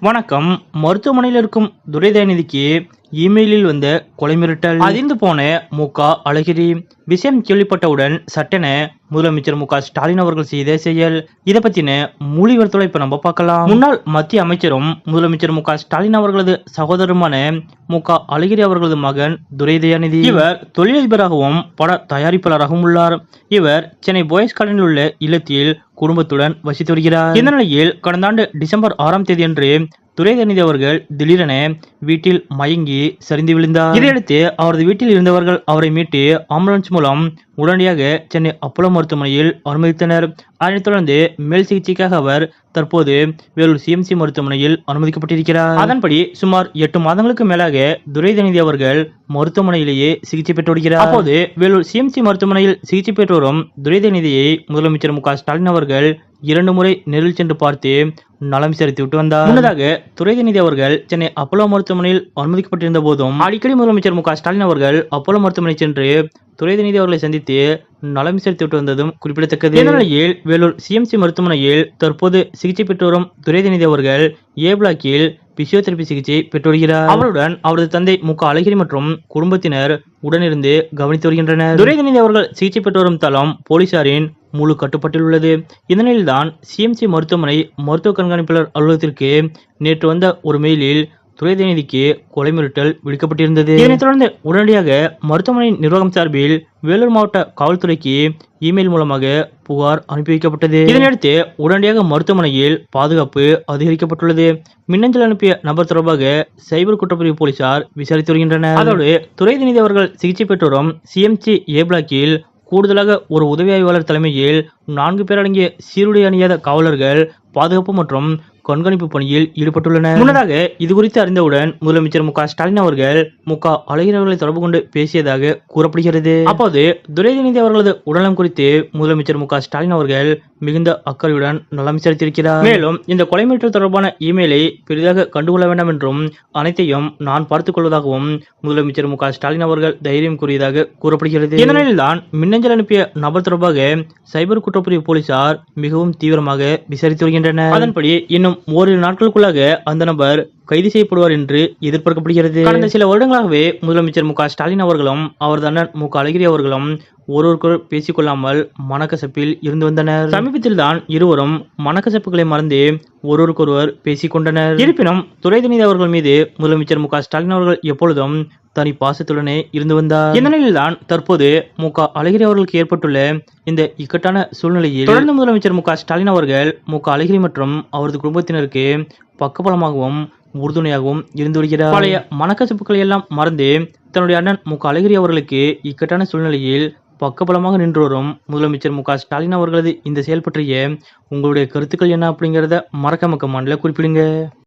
வணக்கம். மருத்துவமனையில் இருக்கும் துரைதயநிதிக்கு இமெயிலில் வந்த கொலை மிரட்டல் அதிர்ந்து போன மு. க. அழகிரி விஷயம் கேள்விப்பட்டவுடன் சட்டென முதலமைச்சர் மு. க. ஸ்டாலின் அவர்கள் செய்த செயல். இதை பத்தின மொழிவர்த்தலை இப்ப நம்ம பார்க்கலாம். முன்னாள் மத்திய அமைச்சரும் முதலமைச்சர் மு. க. ஸ்டாலின் அவர்களது சகோதரருமான மு. க. அழகிரி அவர்களது மகன் துரைதயாநிதி. இவர் தொழிலதிபராகவும் பட தயாரிப்பாளராகவும் உள்ளார். இவர் சென்னை போயஸ் காலனில் உள்ள இல்லத்தில் குடும்பத்துடன் வசித்து வருகிறார். இந்த நிலையில் கடந்த ஆண்டு டிசம்பர் ஆறாம் தேதி அன்று துரைதநிதி அவர்கள் திடீரென வீட்டில் மயங்கி சரிந்து விழுந்தார். இதையடுத்து அவரது வீட்டில் இருந்தவர்கள் அவரை மீட்டு ஆம்புலன்ஸ் மூலம் உடனடியாக சென்னை அப்போலோ மருத்துவமனையில் அனுமதித்தனர். அதனைத் தொடர்ந்து மேல் சிகிச்சைக்காக அவர் தற்போது வேலூர் சிஎம்சி மருத்துவமனையில் அனுமதிக்கப்பட்டிருக்கிறார். அதன்படி சுமார் எட்டு மாதங்களுக்கு மேலாக துரைதநிதி அவர்கள் மருத்துவமனையிலேயே சிகிச்சை பெற்று வருகிறார். அப்போது வேலூர் சிஎம்சி மருத்துவமனையில் சிகிச்சை பெற்று வரும் துரைதநிதியை முதலமைச்சர் மு க ஸ்டாலின் அவர்கள் இரண்டு முறை நேரில் சென்று பார்த்து நலம் விசாரித்து விட்டு வந்தார். முன்னதாக துரைதநிதி அவர்கள் சென்னை அப்போலோ மருத்துவமனையில் அனுமதிக்கப்பட்டிருந்த போதும் அடிக்கடி முதலமைச்சர் மு ஸ்டாலின் அவர்கள் அப்போலோ மருத்துவமனை சென்று துரைதநிதி அவர்களை சந்தித்து நலம் விசாரித்து விட்டு வந்ததும் குறிப்பிடத்தக்கது. இந்த நிலையில் வேலூர் சிஎம்சி மருத்துவமனையில் தற்போது சிகிச்சை பெற்று வரும் துரைதநிதி அவர்கள் ஏ பிளாக்கில் பிசியோதெரபி சிகிச்சை பெற்று வருகிறார். அவருடன் அவரது தந்தை மு அழகிரி மற்றும் குடும்பத்தினர் உடனிருந்து கவனித்து வருகின்றனர். துரைதநிதி அவர்கள் சிகிச்சை பெற்று வரும் தளம் போலீசாரின் முழு கட்டுப்பாட்டில் உள்ளது. இதனில்தான் சிஎம்சி மருத்துவமனை மருத்துவ கண்காணிப்பாளர் அலுவலகத்திற்கு நேற்று வந்த ஒரு மெயிலில் துரைதநிதிக்கு கொலை மிரட்டல் விடுக்கப்பட்டிருந்தது. இதனைத் தொடர்ந்து உடனடியாக மருத்துவமனை நிர்வாகம் சார்பில் வேலூர் மாவட்ட காவல்துறைக்கு இமெயில் மூலமாக புகார் அனுப்பி வைக்கப்பட்டது இதனையடுத்து உடனடியாக மருத்துவமனையில் பாதுகாப்பு அதிகரிக்கப்பட்டுள்ளது. மின்னஞ்சல் அனுப்பிய நபர் தொடர்பாக சைபர் குற்றப்பிரிவு போலீசார் விசாரித்து வருகின்றனர். அதோடு துறை தினிதி அவர்கள் சிகிச்சை பெற்று வரும் சிஎம்சி ஏ பிளாக்கில் கூடுதலாக ஒரு உதவி ஆய்வாளர் தலைமையில் நான்கு பேர் அடங்கிய சீருடை அணியாத காவலர்கள் பாதுகாப்பு மற்றும் கண்காணிப்பு பணியில் ஈடுபட்டுள்ளனர். முன்னதாக இது குறித்து அறிந்தவுடன் முதலமைச்சர் மு ஸ்டாலின் அவர்கள் மு க அழகிரி தொடர்பு கொண்டு பேசியதாக கூறப்படுகிறது. அப்போது துரைதிநிதி அவர்களது உடலம் குறித்து முதலமைச்சர் மு ஸ்டாலின் அவர்கள் மிகுந்த அக்கறையுடன் நலம் விசாரித்திருக்கிறார் மேலும் இந்த கொலை மிரட்டல் தொடர்பான இமெயிலை பெரிதாக கண்டுகொள்ள வேண்டாம் என்றும் அனைத்தையும் நான் பார்த்துக் கொள்வதாகவும் முதலமைச்சர் மு ஸ்டாலின் அவர்கள் தைரியம் கூறியதாக கூறப்படுகிறது. இதனால்தான் மின்னஞ்சல் அனுப்பிய நபர் தொடர்பாக சைபர் குற்றப்பிரிவு போலீசார் மிகவும் தீவிரமாக விசாரித்து வருகின்றனர். அதன்படி இன்னும் ஓரிரு நாட்களுக்குள்ளாக அந்த நபர் கைது செய்யப்படுவார் என்று எதிர்பார்க்கப்படுகிறது. கடந்த சில வருடங்களாகவே முதலமைச்சர் மு ஸ்டாலின் அவர்களும் அவரது அண்ணன் மு அழகிரி அவர்களும் ஒருவருக்கொரு பேசிக்கொள்ளாமல் மனக்கசப்பில் இருந்து வந்தனர். சமீபத்தில் தான் இருவரும் மனக்கசப்புகளை மறந்து ஒருவருக்கொருவர் பேசிக்கொண்டனர். இருப்பினும் துரைதநிதி அவர்கள் மீது முதலமைச்சர் மு ஸ்டாலின் அவர்கள் எப்பொழுதும் தனி பாசத்துடனே இருந்து வந்தார். இந்த நிலையில்தான் தற்போது மு க அழகிரி அவர்களுக்கு ஏற்பட்டுள்ள இந்த இக்கட்டான சூழ்நிலையில் தொடர்ந்து முதலமைச்சர் மு க ஸ்டாலின் அவர்கள் மு க அழகிரி மற்றும் அவரது குடும்பத்தினருக்கு பக்கபலமாகவும் உறுதுணையாகவும் இருந்து வருகிறார். பழைய மனக்கசப்புகளை எல்லாம் மறந்து தன்னுடைய அண்ணன் மு க அழகிரி அவர்களுக்கு இக்கட்டான சூழ்நிலையில் பக்கபலமாக நின்று வரும் முதலமைச்சர் மு க ஸ்டாலின் அவர்களது இந்த செயல் பற்றிய உங்களுடைய கருத்துக்கள் என்ன அப்படிங்கிறத மறக்காம கமெண்ட்ல குறிப்பிடுங்க.